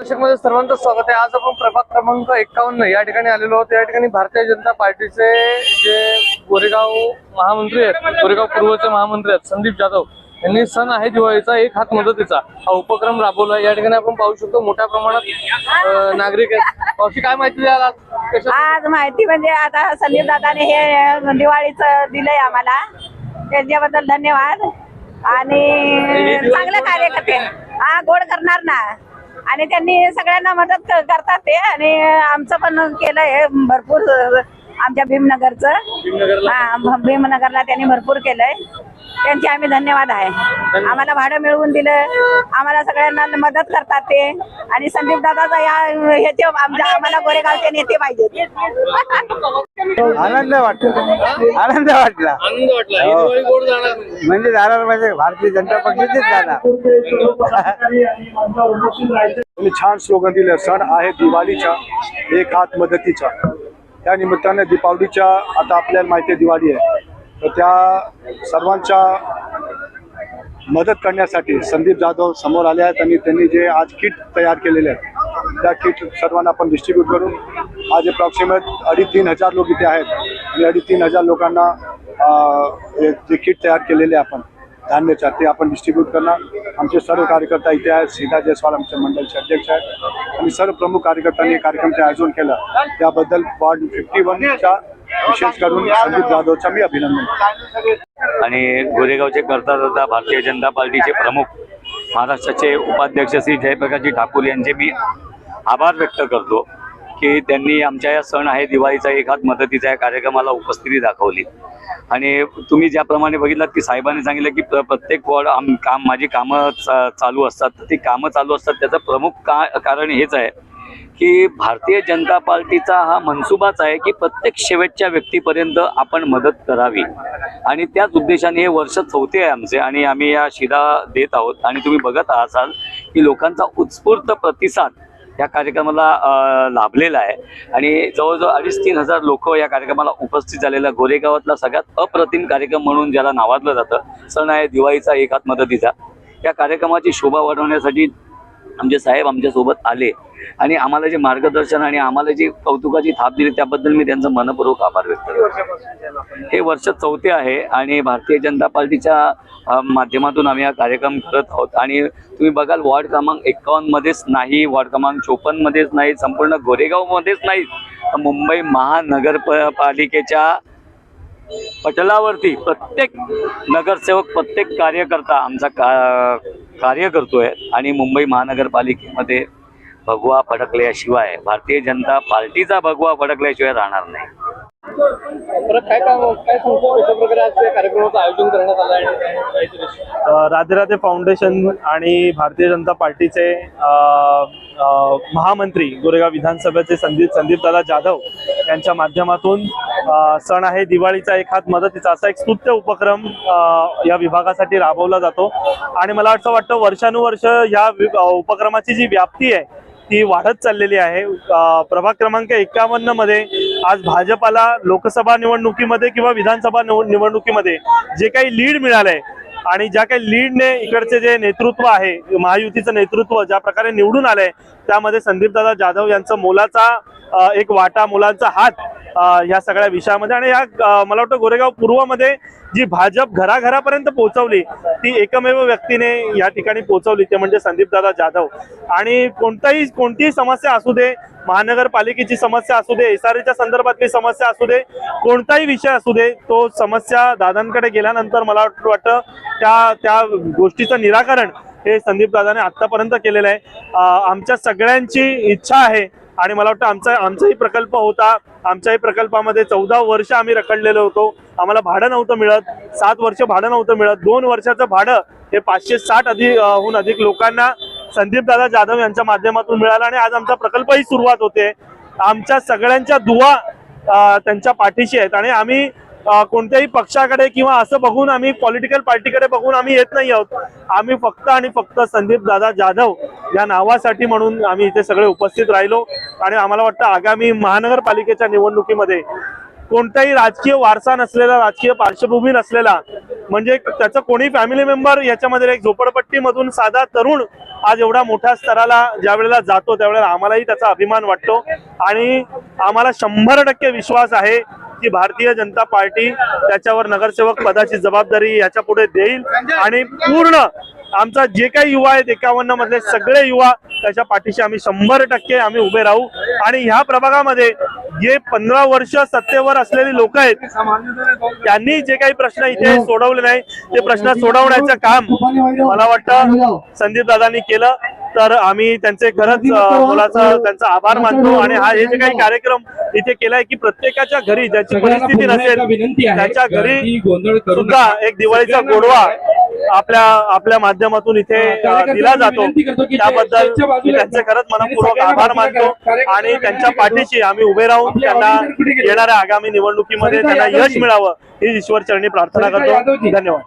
मध्ये सर्वांचं स्वागत आहे. आज आपण प्रभाग क्रमांक एकावन्न या ठिकाणी आलेलो आहोत. या ठिकाणी भारतीय जनता पार्टीचे जे गोरेगाव महामंत्री आहेत गोरेगाव पूर्वचे महामंत्री आहेत संदीप जाधव यांनी सण आहे दिवाळीचा एक हात मदतीचा. हा उपक्रम राबवला या ठिकाणी आपण पाहू शकतो मोठ्या प्रमाणात नागरिक आहेत. पावशी काय माहिती द्याल आज? माहिती म्हणजे आता संदीप दादाने हे दिवाळीचं दिलंय आम्हाला. त्याच्याबद्दल धन्यवाद. आणि चांगलं कार्य करते हा गोड करणार ना. आणि त्यांनी सगळ्यांना मदत करतात ते. आणि आमचं पण केलंय भरपूर. आमच्या भीमनगरचं. भीमनगरला? हा त्यांनी भरपूर केलंय. त्यांचे आम्ही धन्यवाद आहे. आम्हाला भाडं मिळवून दिलं. आम्हाला सगळ्यांना मदत करतात ते. आणि संदीप दादाचा या ह्याचे आमच्या आम्हाला गोरेगावचे नेते पाहिजेत. आनंद वाटला. आनंद वाटला. आनंद वाटला. ही दिवाळी गोड जाणार. म्हणजे जाणार म्हणजे भारतीय जनता पक्षाचेच जाणार. त्यांनी छान स्लोगन दिलं. सण आहे दिवाळीचा एक हात मदतीचा त्या निमित्ताने दीपावलीच्या आता आपल्याला माहिती आहे दिवाळी आहे. तर त्या सर्वांच्या मदत करण्यासाठी संदीप जाधव समोर आले आहेत आणि त्यांनी जे आज किट तयार केलेले आहेत त्या किट सर्वांना आपण डिस्ट्रीब्यूट करून आज अप्रॉक्सिमेट अडीच तीन हजार लोक इथे आहेत. आणि अडीच तीन हजार लोकांना हे जे किट तयार केलेले आहे आपण. धान्याच्या ते आपण डिस्ट्रीब्यूट करणार. आमचे सर्व कार्यकर्ता इथे आहेत. सीता जयस्वाल आमचे मंडळचे अध्यक्ष आहेत. आणि सर्व प्रमुख कार्यकर्त्यांनी या कार्यक्रमाचे आयोजन केलं. त्याबद्दल वॉर्ड फिफ्टी वनच्या विशेष करून संदीप जाधवचा मी अभिनंदन आणि गोरेगावचे करता धरता भारतीय जनता पार्टीचे प्रमुख महाराष्ट्राचे उपाध्यक्ष श्री जयप्रकाशजी ठाकूर यांचे मी आभार व्यक्त करतो. की त्यांनी आमच्या या सण आहे दिवाळीचा एक हात मदतीचा या कार्यक्रमाला उपस्थिती दाखवली. आणि तुम्ही ज्याप्रमाणे बघितलात की साहेबांनी सांगितलं की प्र- प्रत्येक वॉर्ड आम काम माझी कामं चा- चालू असतात. ती कामं चालू असतात. त्याचं प्रमुख का कारण हेच आहे की भारतीय जनता पार्टीचा हा मनसुबाच आहे की प्रत्येक शेवटच्या व्यक्तीपर्यंत आपण मदत करावी. आणि त्याच उद्देशाने हे वर्ष चौथे आहे आमचे आणि आम्ही या शिधा देत आहोत. आणि तुम्ही बघत असाल की लोकांचा उत्स्फूर्त प्रतिसाद या कार्यक्रमाला लाभलेला आहे. आणि जवळजवळ अडीच तीन हजार लोक या कार्यक्रमाला उपस्थित झालेला गोरेगावातला सगळ्यात अप्रतिम कार्यक्रम म्हणून ज्याला नावाजलं जातं सण आहे दिवाळीचा एकात मदतीचा. या कार्यक्रमाची शोभा वाढवण्यासाठी आमचे साहेब आमच्यासोबत आले आणि आम्हाला जे मार्गदर्शन आणि आम्हाला जी कौतुकाची थाप दिली त्याबद्दल मी त्यांचा मनपूर्वक आभार व्यक्त करतो. हे वर्ष चौथे आहे आणि भारतीय जनता पार्टीच्या माध्यमातून आम्ही हा कार्यक्रम करत आहोत. आणि तुम्ही बघाल वॉर्ड क्रमांक एक्कावन्नमध्येच नाही वॉर्ड क्रमांक चोपन्नमध्येच नाही संपूर्ण गोरेगावमध्येच नाही. तर मुंबई महानगरपालिकेच्या पटलावरती प्रत्येक नगरसेवक प्रत्येक कार्यकर्ता आमचा का कार्य करतोय आणि मुंबई महानगरपालिकेमध्ये भगवा फडकल्याशिवाय भारतीय जनता पार्टीचा भगवा फडकल्याशिवाय राहणार नाही. राधे राधे फाउंडेशन आणि भारतीय जनता पार्टीचे महामंत्री गोरेगाव विधानसभेचे संदीप संदीपदादा जाधव यांच्या माध्यमातून सण आहे. दिवाळीचा एक हात मदतीचा असा एक स्तुत्य उपक्रम या विभागासाठी राबवला जातो. आणि मला असं वाटतं वर्षानुवर्ष या उपक्रमाची जी व्याप्ती आहे ती वाढत चाललेली आहे. प्रभाग क्रमांक एकावन्नमध्ये आज भाजपाला लोकसभा निवडणुकीमध्ये किंवा विधानसभा निवडणुकीमध्ये जे काही लीड मिळालंय आणि ज्या काही लीडने इकडचे जे नेतृत्व आहे महायुतीचं नेतृत्व ज्या प्रकारे निवडून आलंय त्यामध्ये संदीपदादा जाधव यांचं मोलाचा एक वाटा मुलांचा हात ह्या सगळ्या विषयामध्ये. आणि या मला वाटतं गोरेगाव पूर्वमध्ये जी भाजप घराघरापर्यंत पोहोचवली ती एकमेव व्यक्तीने या ठिकाणी पोहोचवली ते म्हणजे संदीपदादा जाधव. आणि कोणताही कोणतीही समस्या असू दे महानगरपालिकेची समस्या असू दे एस संदर्भातली समस्या असू दे कोणताही विषय असू दे तो समस्या दादांकडे गेल्यानंतर मला वाटतं त्या त्या गोष्टीचं निराकरण हे संदीप दादाने आतापर्यंत केलेलं आहे. आमच्या सगळ्यांची इच्छा आहे आणि मला वाटतं आमचा आमचाही प्रकल्प होता. आमच्याही प्रकल्पामध्ये चौदा वर्ष आम्ही रखडलेलो होतो. आम्हाला भाडं नव्हतं मिळत. सात वर्ष भाडं नव्हतं मिळत. दोन वर्षाचं भाडं हे पाचशे साठ अधिक हून अधिक लोकांना संदीप दादा जाधव यांच्या माध्यमातून मिळाला आणि आज आमचा प्रकल्पही सुरुवात होते. आमच्या सगळ्यांच्या दुवा त्यांच्या पाठीशी आहेत. आणि आम्ही कोणत्याही पक्षाकडे किंवा असं बघून आम्ही पॉलिटिकल पार्टीकडे बघून आम्ही येत नाही आहोत. आम्ही फक्त आणि फक्त संदीप दादा जाधव या नावासाठी म्हणून आम्ही इथे सगळे उपस्थित राहिलो. आणि आम्हाला वाटतं आगामी महानगरपालिकेच्या निवडणुकीमध्ये कोणताही राजकीय वारसा नसलेला राजकीय पार्श्वभूमी नसलेला म्हणजे त्याचं कोणी फॅमिली मेंबर याच्यामध्ये एक झोपडपट्टीमधून साधा तरुण आज एवढा मोठ्या स्तराला ज्या वेळेला जातो त्यावेळेला आम्हालाही त्याचा अभिमान वाटतो. आणि आम्हाला शंभर टक्के विश्वास आहे की भारतीय जनता पार्टी त्याच्यावर नगरसेवक पदाची जबाबदारी याच्यापुढे देईल आणि पूर्ण आमचा जे काही युवा आहेत एकावन्न मधले सगळे युवा त्याच्या पाठीशी आम्ही शंभर टक्के आम्ही उभे राहू. आणि ह्या प्रभागामध्ये जे पंधरा वर्ष सत्तेवर असलेली लोक आहेत त्यांनी जे काही प्रश्न इथे सोडवले नाही ते प्रश्न सोडवण्याचं काम मला वाटतं संदीप दादांनी केलं. तर आम्ही त्यांचे खरंच मुलाचा त्यांचा आभार मानतो. आणि हा हे जे काही कार्यक्रम इथे केलाय की प्रत्येकाच्या घरी ज्याची परिस्थिती नसेल त्याच्या घरी सुद्धा एक दिवाळीचा गोडवा आपल्या आपल्या माध्यमातून इथे दिला जातो. त्याबद्दल मी त्यांचे खरंच मनपूर्वक आभार मानतो. आणि त्यांच्या पाठीशी आम्ही उभे राहून त्यांना येणाऱ्या आगामी निवडणुकीमध्ये त्यांना यश मिळावं ही ईश्वर चरणी प्रार्थना करतो. धन्यवाद.